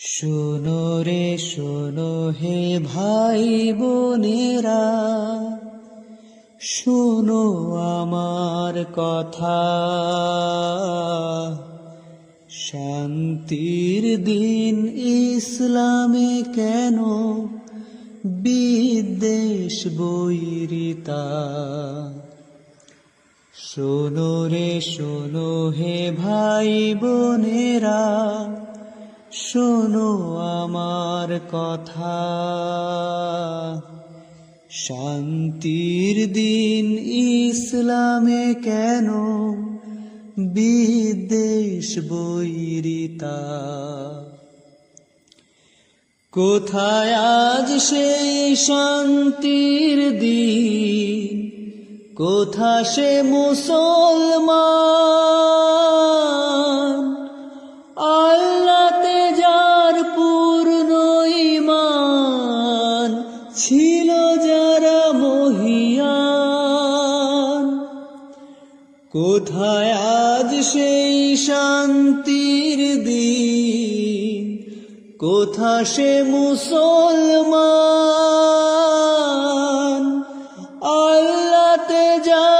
শোনো রে, শোনো হে ভাই বোনেরা। শোনো আমার কথা। শান্তির দিন ইসলামে কেন বিদ্বেষ বৈরিতা? শোনো রে, শোনো হে ভাই বোনেরা। শোনো আমার কথা। শান্তির দিন ইসলামে কেন বিদ্বেষ বৈরিতা? কোথায় আজ সেই শান্তির দিন? কোথা সে মুসলমান? আল্লাতে ছিল যারা মহিয়ান। কোথায় আজ সেই শান্তির দিন? কোথা সে মুসলমান? আল্লাতে যার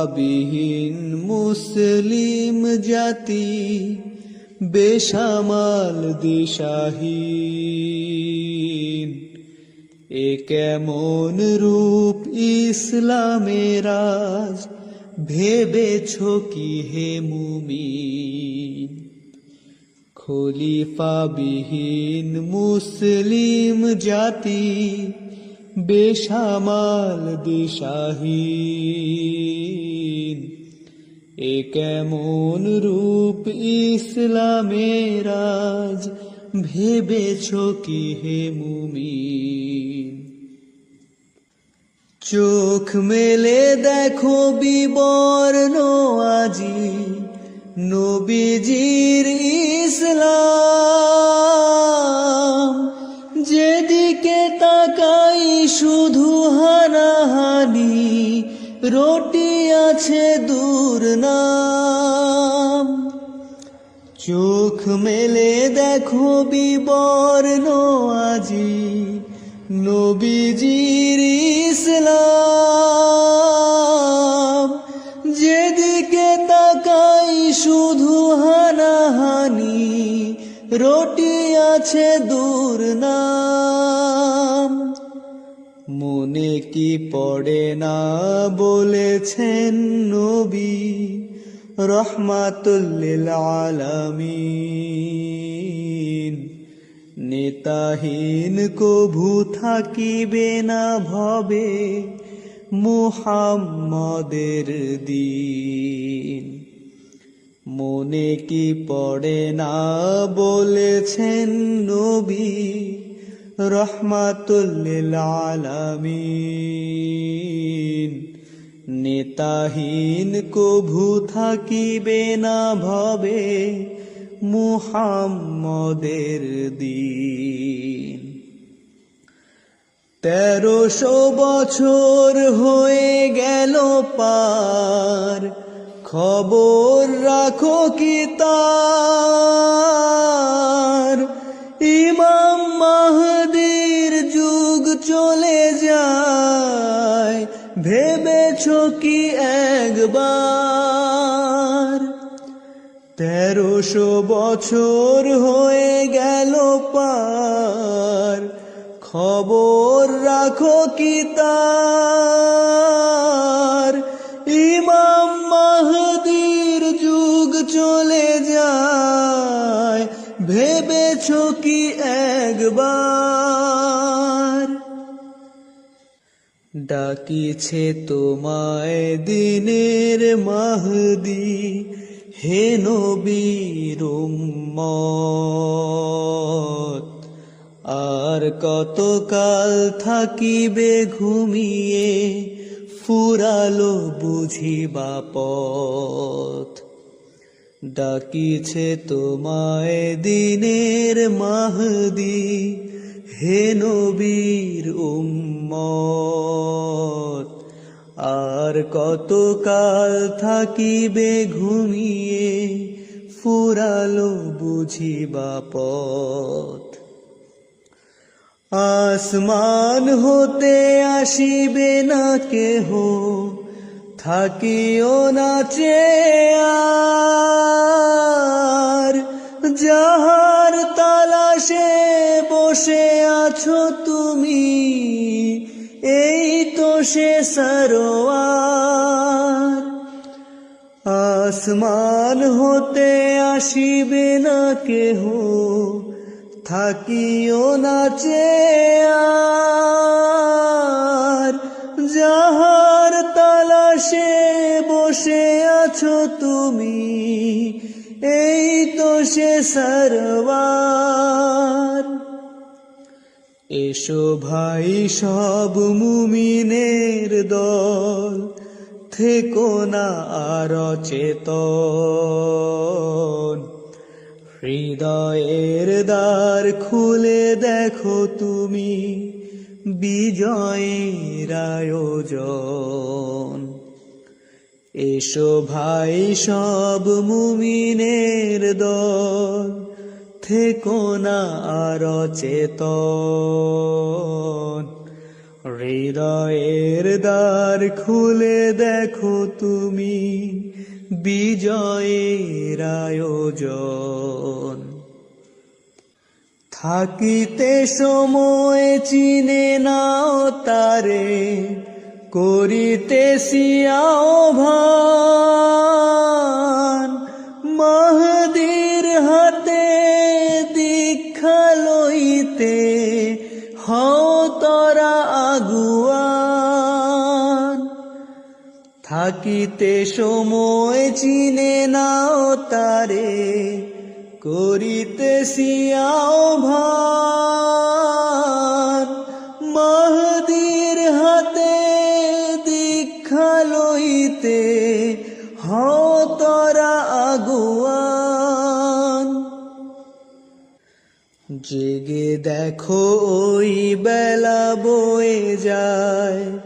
খলিফাবিহীন মুসলিম জাতি, বেসামাল দিশাহীন। এ কেমন রূপ ইসলামের আজ ভেবেছ কি হে মুমিন? খলিফাবিহীন মুসলিম জাতি, বেসামাল দিশাহীন। কেমন রূপ ইসলামের আজ ভেবেছ কি হে মুমিন? চোখ মেলে দেখো বিবর্ণ আজি নবীজির ইসলাম। যেদিকে তাকাই শুধু হানাহানি, রোটি আছে দূর নাম। চোখ মেলে দেখো বিবর্ণ আজি নবীজির ইসলাম। যেদিকে তাকাই শুধু হানাহানি, রোটি আছে দূর নাম। মনে কি পড়ে না বলেছেন নবী? রহমাতুল্লিল আলামিন। নেতাহীন কভু থাকিবে না ভবে মুহাম্মদের দিন। মনে কি পড়ে না বলেছেন নবী? রহমাতুল্লিল আলামিন। নেতাহীন কভু থাকিবে না ভবে মুহাম্মদের দিন। তেরোশো বছর হয়ে গেল পার। খবর রাখো কি তার? ভেবেছ কি একবার? তেরোশো বছর হয়ে গেল পার। খবর রাখো কি তার? ডাকিছে তোমায় দিনের মাহদি, হে নবীর আর কতকাল থাকিবে ঘুমিয়ে, ফুরালো বুঝিবা পথ। ডাকিছে তোমায় দিনের মাহদি হে নবীর উম্মত, আর কতকাল থাকিবে ঘুমিয়ে, ফুরালো বুঝিবা পথ। আসমান হতে আসিবে না কেহ, থাকিও না চেয়ার যাহার সে সরোয়ার। আসমান হতে আসিবে না কেহ, থাকিও না চেয়ার। যাহার তালাশে বসে আছো তুমি, এই তো সে সরবার এসো ভাই, সব মুমিনের দল। থেকো না আর চেতন হৃদয়ের দ্বার খুলে দেখো তুমি, বিজয়ের আয়োজন। এসো ভাই, সব মুমিনের দল। থেকো না আর চেতন। হৃদয়ের দ্বার খুলে দেখো তুমি, বিজয়ের আয়োজন। থাকিতে সময় চিনে নাও তারে করিতে সিয়াও ভান থাকিতে সময় চিনে নাও তারে করিতে ভান মহদির হাতে দীক্ষা লইতে হও তরা আগুয়ান। জেগে দেখো ওই বেলা বয়ে যায়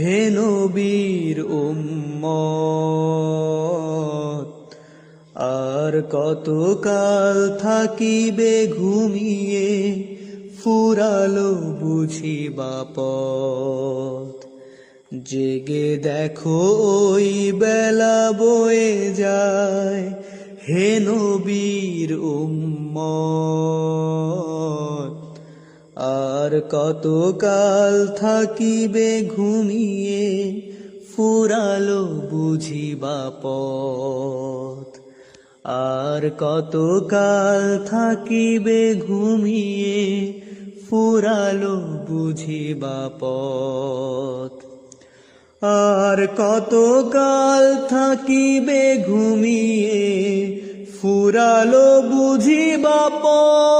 হে নবীর উম্মত, আর কতকাল থাকিবে ঘুমিয়ে, ফুরালো বুঝিবা পথ জেগে দেখো ওই বেলা বয়ে যায়, হে নবীর উম্মত। আর কতকাল থাকিবে ঘুমিয়ে, ফুরালো বুঝিবা পথ। আর কতকাল থাকিবে ঘুমিয়ে, ফুরালো বুঝিবা পথ। আর কতকাল থাকিবে ঘুমিয়ে, ফুরালো বুঝিবা পথ।